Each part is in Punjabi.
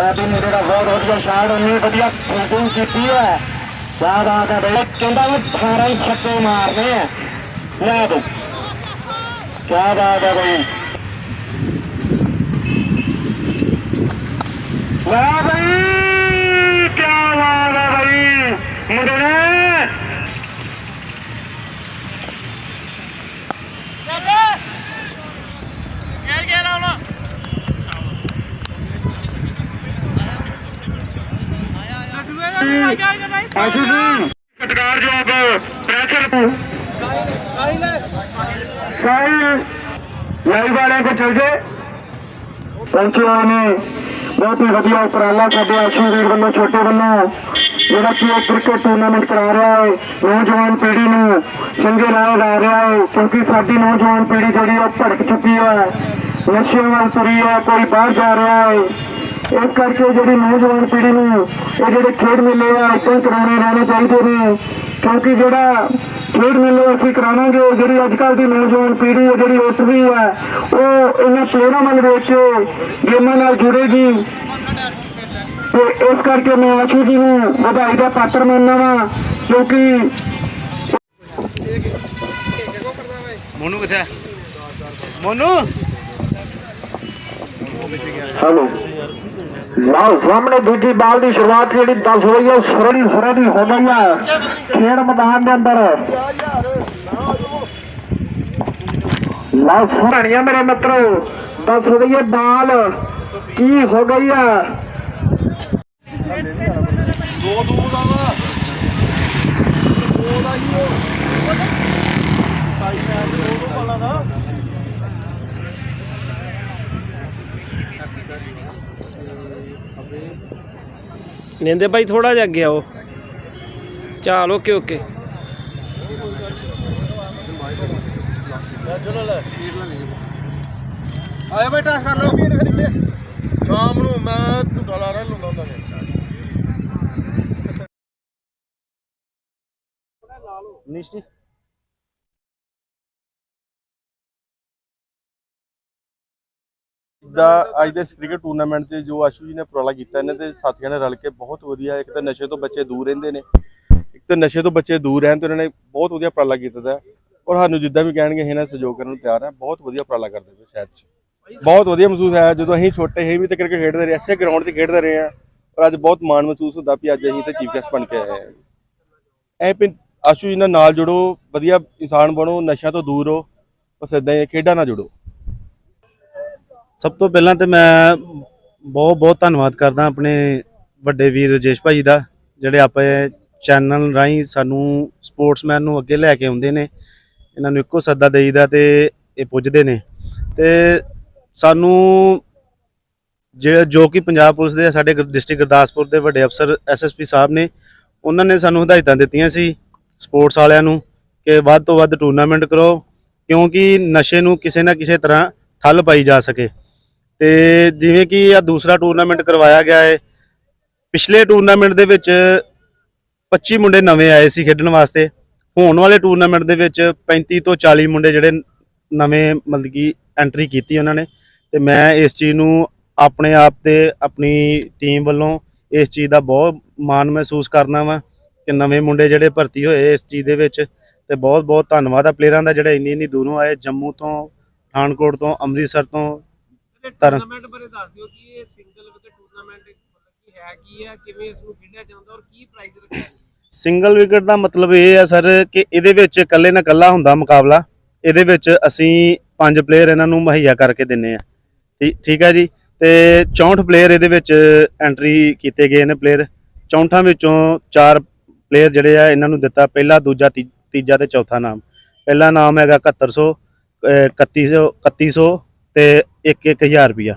ਮੈਂ ਵੀ ਮੇਰੇ ਬਹੁਤ ਵਧੀਆ ਸ਼ਾਟ ਉਹਨੇ ਵਧੀਆ ਫਿਲਡਿੰਗ ਕੀਤੀ ਹੈ। ਯਾਦ ਆ ਕੇ ਬਈ ਕਹਿੰਦਾ ਮੈਂ 18 ਹੀ ਛੱਕੇ ਮਾਰਨੇ ਆ। ਲੈ ਬਈ। ਕੀ ਬਾਤ ਹੈ ਬਈ। ਲੈ ਬਈ ਕੀ ਬਾਤ ਹੈ ਬਈ ਮੁੰਡੇ ਨੇ ਆਸ਼ੂ ਜੀ ਸਤਿਕਾਰਯੋਗ ਪ੍ਰੈਸ਼ਰ ਸਾਹਿਲ ਸਾਹਿਲ ਲਾਈਵ ਵਾਲਿਆਂ ਕੋ ਚਲ ਜੇ ਪਹੁੰਚੇ ਨੇ ਬਹੁਤ ਹੀ ਵਧੀਆ ਉਪਰਾਲਾ ਸਾਡੇ ਆਸ਼ੂ ਵੀਰ ਵੱਲੋਂ ਛੋਟੇ ਵੱਲੋਂ, ਜਿਹੜਾ ਕਿ ਇਹ ਕ੍ਰਿਕਟ ਟੂਰਨਾਮੈਂਟ ਕਰਾ ਰਿਹਾ ਹੈ ਨੌਜਵਾਨ ਪੀੜ੍ਹੀ ਨੂੰ ਚੰਗੇ ਰਾਹ ਲਾ ਰਿਹਾ ਹੈ, ਕਿਉਂਕਿ ਸਾਡੀ ਨੌਜਵਾਨ ਪੀੜ੍ਹੀ ਜਿਹੜੀ ਉਹ ਭੜਕ ਚੁੱਕੀ ਹੈ ਨਸ਼ਿਆਂ ਵੱਲ ਤੁਰੀ ਹੈ, ਕੋਈ ਬਾਹਰ ਜਾ ਰਿਹਾ ਹੈ ਇਸ ਕਰਕੇ ਜਿਹੜੀ ਨੌਜਵਾਨ ਪੀੜ੍ਹੀ ਨੂੰ ਇਹ ਜਿਹੜੇ ਖੇਡ ਮੇਲੇ ਆ ਇਦਾਂ ਕਰਾਉਣੇ ਰਹਿਣੇ ਚਾਹੀਦੇ ਨੇ। ਕਿਉਂਕਿ ਜਿਹੜਾ ਖੇਡ ਮੇਲੇ ਅਸੀਂ ਕਰਾਵਾਂਗੇ ਜਿਹੜੀ ਅੱਜ ਕੱਲ੍ਹ ਦੀ ਨੌਜਵਾਨ ਪੀੜ੍ਹੀ ਹੈ ਜਿਹੜੀ ਉੱਠ ਰਹੀ ਹੈ ਉਹ ਇਹਨਾਂ ਪਲੇਅਰਾਂ ਵੱਲ ਵੇਖ ਕੇ ਗੇਮਾਂ ਨਾਲ ਜੁੜੇਗੀ। ਤੇ ਇਸ ਕਰਕੇ ਮੈਂ ਆਸ਼ੂ ਜੀ ਨੂੰ ਵਧਾਈ ਦਾ ਪਾਤਰ ਮੰਨਦਾ ਵਾਂ ਕਿਉਂਕਿ ਮੋਨੂ ਕਿੱਥੇ ਮੋਨੂ? ਹਲੋ। ਲਓ ਸਾਹਮਣੇ ਦੂਜੀ ਬਾਲ ਦੀ ਸ਼ੁਰੂਆਤ ਜਿਹੜੀ 10 ਹੋਈ ਹੈ ਸਰੜੀ ਸਰੜੀ ਹੋ ਗਈ ਹੈ ਖੇਡ ਮੈਦਾਨ ਦੇ ਅੰਦਰ। ਲਓ ਸੋਹਣੀਆਂ ਮੇਰੇ ਮਿੱਤਰੋ 10 ਹੋ ਗਈ ਹੈ ਬਾਲ ਕੀ ਹੋ ਗਈ ਹੈ ਦੋ ਦੋ ਦਾ ਵਾ ਦੋ ਦਾ ਹੀ ਉਹ ਸਾਈ ਮੈਚ ਦੋ ਦੋ ਬਾਲਾਂ ਦਾ ਨਿੰਦੇ ਭਾਈ ਥੋੜਾ ਜਿਹਾ ਅੱਗੇ ਆਓ। ਚਾਲ ਓਕੇ ਓਕੇ। ਲੈ ਆਇਆ ਬੇਟਾ ਕਰ ਲਓ। ਸ਼ਾਮ ਨੂੰ ਮੈਂ ਝੂਟਾ ਲਾ ਰਿਹਾ ਲੁੰਗਾ ਹੁੰਦਾ ਨਿਸ਼ਚਿਤ ਦਾ ਅੱਜ ਦੇ ਇਸ ਕ੍ਰਿਕਟ ਟੂਰਨਾਮੈਂਟ ਤੇ ਜੋ ਆਸ਼ੂ ਜੀ ਨੇ ਉਪਰਾਲਾ ਕੀਤਾ, ਇਹਨਾਂ ਦੇ ਸਾਥੀਆਂ ਨੇ ਰਲ ਕੇ ਬਹੁਤ ਵਧੀਆ, ਇੱਕ ਤਾਂ ਨਸ਼ੇ ਤੋਂ ਬੱਚੇ ਦੂਰ ਰਹਿੰਦੇ ਨੇ, ਇੱਕ ਤਾਂ ਨਸ਼ੇ ਤੋਂ ਬੱਚੇ ਦੂਰ ਰਹਿਣ ਤੇ ਉਹਨਾਂ ਨੇ ਬਹੁਤ ਵਧੀਆ ਉਪਰਾਲਾ ਕੀਤਾ ਦਾ, ਔਰ ਸਾਨੂੰ ਜਿੱਦਾਂ ਵੀ ਕਹਿਣਗੇ, ਅਸੀਂ ਇਹਨਾਂ ਦਾ ਸਹਿਯੋਗ ਕਰਨ ਨੂੰ ਤਿਆਰ ਹੈ, ਬਹੁਤ ਵਧੀਆ ਉਪਰਾਲਾ ਕਰਦੇ ਪਏ ਸ਼ਹਿਰ 'ਚ। ਬਹੁਤ ਵਧੀਆ ਮਹਿਸੂਸ ਹੈ ਜਦੋਂ ਅਸੀਂ ਛੋਟੇ ਸੀ ਵੀ ਤੇ ਕ੍ਰਿਕਟ ਖੇਡਦੇ ਰਹੇ ਐਸੇ ਗਰਾਊਂਡ 'ਤੇ ਖੇਡਦੇ ਰਹੇ ਹਾਂ ਔਰ ਅੱਜ ਬਹੁਤ ਮਾਣ ਮਹਿਸੂਸ ਹੁੰਦਾ ਵੀ ਅੱਜ ਅਸੀਂ ਤੇ ਚੀਫ ਗੈਸਟ ਬਣ ਕੇ ਆਏ ਹਾਂ। ਐ ਪਿੰਡ, ਆਸ਼ੂ ਜੀ ਨਾਲ ਜੁੜੋ, ਵਧੀਆ ਇਨਸਾਨ ਬਣੋ, ਨਸ਼ਿਆਂ ਤੋਂ ਦੂਰ ਰਹੋ, ਬਸ ਇਦਾਂ ਹੀ, ਖੇਡਾਂ ਨਾਲ ਜੁੜੋ। ਸਭ ਤੋਂ ਪਹਿਲਾਂ ਤੇ ਮੈਂ ਬਹੁਤ ਬਹੁਤ ਧੰਨਵਾਦ ਕਰਦਾ ਆਪਣੇ ਵੱਡੇ ਵੀਰ ਰਜੇਸ਼ ਭਾਜੀ ਦਾ, ਜਿਹੜੇ ਆਪੇ ਚੈਨਲ ਰਾਹੀਂ ਸਾਨੂੰ ਸਪੋਰਟਸਮੈਨ ਨੂੰ ਅੱਗੇ ਲੈ ਕੇ ਆਉਂਦੇ ਨੇ। ਇਹਨਾਂ ਨੂੰ ਇੱਕੋ ਸੱਦਾ ਦੇਈਦਾ ਤੇ ਇਹ ਪੁੱਜਦੇ ਨੇ। ਤੇ ਸਾਨੂੰ ਜਿਹੜਾ ਜੋ ਕਿ ਪੰਜਾਬ ਪੁਲਿਸ ਦੇ ਸਾਡੇ ਡਿਸਟ੍ਰਿਕਟ ਗੁਰਦਾਸਪੁਰ ਦੇ ਵੱਡੇ ਅਫਸਰ ਐਸਐਸਪੀ ਸਾਹਿਬ ਨੇ, ਉਹਨਾਂ ਨੇ ਸਾਨੂੰ ਹਦਾਇਤਾਂ ਦਿੱਤੀਆਂ ਸੀ ਸਪੋਰਟਸ ਵਾਲਿਆਂ ਨੂੰ ਕਿ ਵੱਧ ਤੋਂ ਵੱਧ ਟੂਰਨਾਮੈਂਟ ਕਰੋ ਕਿਉਂਕਿ ਨਸ਼ੇ ਨੂੰ ਕਿਸੇ ਨਾ ਕਿਸੇ ਤਰ੍ਹਾਂ ਠੱਲ ਪਾਈ ਜਾ ਸਕੇ। ਤੇ ਜਿਵੇਂ ਕਿ ਆ ਦੂਸਰਾ ਟੂਰਨਾਮੈਂਟ ਕਰਵਾਇਆ ਗਿਆ ਹੈ ਪਿਛਲੇ ਟੂਰਨਾਮੈਂਟ ਦੇ ਵਿੱਚ 25 ਮੁੰਡੇ ਨਵੇਂ ਆਏ ਸੀ ਖੇਡਣ ਵਾਸਤੇ। ਹੋਣ ਵਾਲੇ ਟੂਰਨਾਮੈਂਟ ਦੇ ਵਿੱਚ 35 ਤੋਂ 40 ਮੁੰਡੇ ਜਿਹੜੇ ਨਵੇਂ ਮਤਲਬ ਕਿ ਐਂਟਰੀ ਕੀਤੀ ਉਹਨਾਂ ਨੇ। ਤੇ ਮੈਂ ਇਸ ਚੀਜ਼ ਨੂੰ ਆਪਣੇ ਆਪ ਤੇ ਆਪਣੀ ਟੀਮ ਵੱਲੋਂ ਇਸ ਚੀਜ਼ ਦਾ ਬਹੁਤ ਮਾਣ ਮਹਿਸੂਸ ਕਰਨਾ ਵਾ ਕਿ ਨਵੇਂ ਮੁੰਡੇ ਜਿਹੜੇ ਭਰਤੀ ਹੋਏ ਇਸ ਚੀਜ਼ ਦੇ ਵਿੱਚ। ਤੇ ਬਹੁਤ ਬਹੁਤ ਧੰਨਵਾਦ ਆ ਪਲੇਅਰਾਂ ਦਾ ਜਿਹੜੇ ਇੰਨੀ ਇੰਨੀ ਦੂਰੋਂ ਆਏ। ਜੰਮੂ ਤੋਂ, ਪਠਾਨਕੋਟ ਤੋਂ, ਅੰਮ੍ਰਿਤਸਰ ਤੋਂ ਤਰਨ- ਟੂਰਨਾਮੈਂਟ ਬਾਰੇ ਦੱਸ ਦਿਓ ਕਿ ਇਹ ਸਿੰਗਲ ਵਿਕਟ ਟੂਰਨਾਮੈਂਟ ਮਤਲਬ ਕੀ ਹੈ ਕੀ ਹੈ ਕਿਵੇਂ ਇਸ ਨੂੰ ਖੇਡਿਆ ਜਾਂਦਾ ਔਰ ਕੀ ਪ੍ਰਾਈਜ਼ ਰੱਖਿਆ ਸਿੰਗਲ ਵਿਕਟ ਦਾ ਮਤਲਬ ਇਹ ਹੈ ਸਰ ਕਿ ਇਹਦੇ ਵਿੱਚ ਇਕੱਲੇ ਨਾ ਇਕੱਲਾ ਹੁੰਦਾ ਮੁਕਾਬਲਾ। ਇਹਦੇ ਵਿੱਚ ਅਸੀਂ ਪੰਜ ਪਲੇਅਰ ਇਹਨਾਂ ਨੂੰ ਮੁਹੱਈਆ ਕਰਕੇ ਦਿੰਨੇ ਆ। ਠੀਕ- ਹੈ ਜੀ? ਤੇ 64 ਪਲੇਅਰ ਇਹਦੇ ਵਿੱਚ ਐਂਟਰੀ ਕੀਤੇ ਗਏ ਨੇ ਪਲੇਅਰ 64 ਵਿੱਚੋਂ ਚਾਰ ਪਲੇਅਰ ਜਿਹੜੇ ਆ ਇਹਨਾਂ ਨੂੰ ਦਿੱਤਾ। ਪਹਿਲਾ ਦੂਜਾ ਤੀਜਾ ਤੇ ਚੌਥਾ ਨਾਮ। ਪਹਿਲਾ ਨਾਮ ਹੈਗਾ 7100 ਅਹ 3100 3100 ਤੇ 1-1000 ਰੁਪਿਆ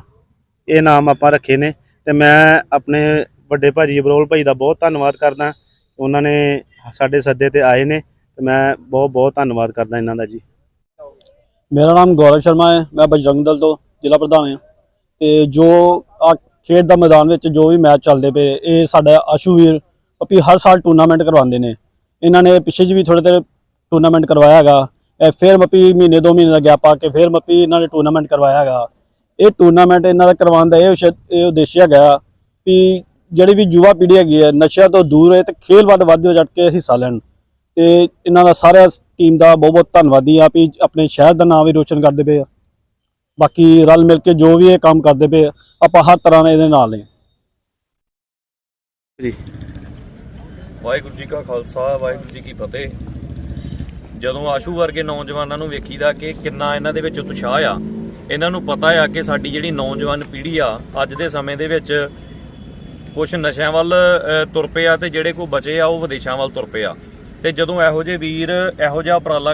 ਇਹ ਨਾਮ ਆਪਾਂ ਰੱਖੇ ਨੇ ਤੇ ਮੈਂ ਆਪਣੇ ਵੱਡੇ ਭਾਜੀ ਅਬਰੋਲ ਭਾਈ ਦਾ ਬਹੁਤ ਧੰਨਵਾਦ ਕਰਦਾ। ਉਹਨਾਂ ਨੇ ਸਾਡੇ ਸੱਦੇ ਤੇ ਆਏ ਨੇ ਤੇ ਮੈਂ ਬਹੁਤ ਬਹੁਤ ਧੰਨਵਾਦ ਕਰਦਾ ਇਹਨਾਂ ਦਾ ਜੀ। ਮੇਰਾ ਨਾਮ ਗੌਰਵ ਸ਼ਰਮਾ ਹੈ, ਮੈਂ ਬਜਰੰਗ ਦਲ ਤੋਂ ਜ਼ਿਲ੍ਹਾ ਪ੍ਰਧਾਨ ਹਾਂ। ਤੇ ਜੋ ਆ ਖੇਡ ਦਾ ਮੈਦਾਨ ਵਿੱਚ ਜੋ ਵੀ ਮੈਚ ਚੱਲਦੇ ਪਏ, ਇਹ ਸਾਡਾ ਆਸ਼ੂ ਵੀਰ ਪੱਪੀ ਹਰ ਸਾਲ ਟੂਰਨਾਮੈਂਟ ਕਰਵਾਉਂਦੇ ਨੇ। ਇਹਨਾਂ ਨੇ ਪਿੱਛੇ ਜਿਹੇ ਵੀ ਥੋੜੇ ਦੇਰ ਟੂਰਨਾਮੈਂਟ ਕਰਵਾਇਆ ਹੈਗਾ। ਫਿਰ ਮੱਪੀ ਮਹੀਨੇ ਦੋ ਮਹੀਨੇ ਦਾ ਗੈਪ ਪਾ ਕੇ ਫਿਰ ਮੱਪੀ ਇਹਨਾਂ ਨੇ ਟੂਰਨਾਮੈਂਟ ਕਰਵਾਇਆ ਹੈਗਾ। ਇਹ ਟੂਰਨਾਮੈਂਟ ਇਹਨਾਂ ਦਾ ਕਰਵਾਉਣ ਦਾ ਇਹ ਉਸ਼- ਇਹ ਉਦੇਸ਼ ਹੈਗਾ ਵੀ ਜਿਹੜੀ ਵੀ ਯੁਵਾ ਪੀੜ੍ਹੀ ਹੈਗੀ ਹੈ ਨਸ਼ਿਆਂ ਤੋਂ ਦੂਰ ਰਹੇ ਤੇ ਖੇਲ ਵੱਲ ਵੱਧ ਚੜ੍ਹ ਕੇ ਹਿੱਸਾ ਲੈਣ। ਤੇ ਇਹਨਾਂ ਦਾ ਸਾਰਿਆਂ ਟੀਮ ਦਾ ਬਹੁਤ ਬਹੁਤ ਧੰਨਵਾਦੀ ਆ ਵੀ ਆਪਣੇ ਸ਼ਹਿਰ ਦਾ ਨਾਮ ਵੀ ਰੋਸ਼ਨ ਕਰਦੇ ਪਏ ਆ। ਬਾਕੀ ਰਲ ਮਿਲ ਕੇ ਜੋ ਵੀ ਇਹ ਕੰਮ ਕਰਦੇ ਪਏ ਆ, ਆਪਾਂ ਹਰ ਤਰ੍ਹਾਂ ਨਾਲ ਇਹਦੇ ਨਾਲ ਨੇ। ਵਾਹਿਗੁਰੂ ਜੀ ਕਾ ਖਾਲਸਾ ਵਾਹਿਗੁਰੂ ਜੀ ਕੀ ਫਤਿਹ। ਜਦੋਂ ਆਸ਼ੂ ਵਰਗੇ ਨੌਜਵਾਨਾਂ ਨੂੰ ਵੇਖੀਦਾ ਕਿ ਕਿੰਨਾ ਇਹਨਾਂ ਦੇ ਵਿੱਚ ਉਤਸ਼ਾਹ ਆ, ਇਹਨਾਂ ਨੂੰ ਪਤਾ ਆ ਕਿ ਸਾਡੀ ਜਿਹੜੀ ਨੌਜਵਾਨ ਪੀੜ੍ਹੀ ਆ, ਅੱਜ ਦੇ ਸਮੇਂ ਦੇ ਵਿੱਚ ਕੁਝ ਨਸ਼ਿਆਂ ਵੱਲ ਤੁਰ ਪਏ ਆ ਤੇ ਜਿਹੜੇ ਕੋ ਬਚੇ ਆ ਉਹ ਵਿਦੇਸ਼ਾਂ ਵੱਲ ਤੁਰ ਪਏ ਆ। ਤੇ ਜਦੋਂ ਇਹੋ ਜਿਹੇ ਵੀਰ, ਇਹੋ ਜਿਹਾ ਉਪਰਾਲਾ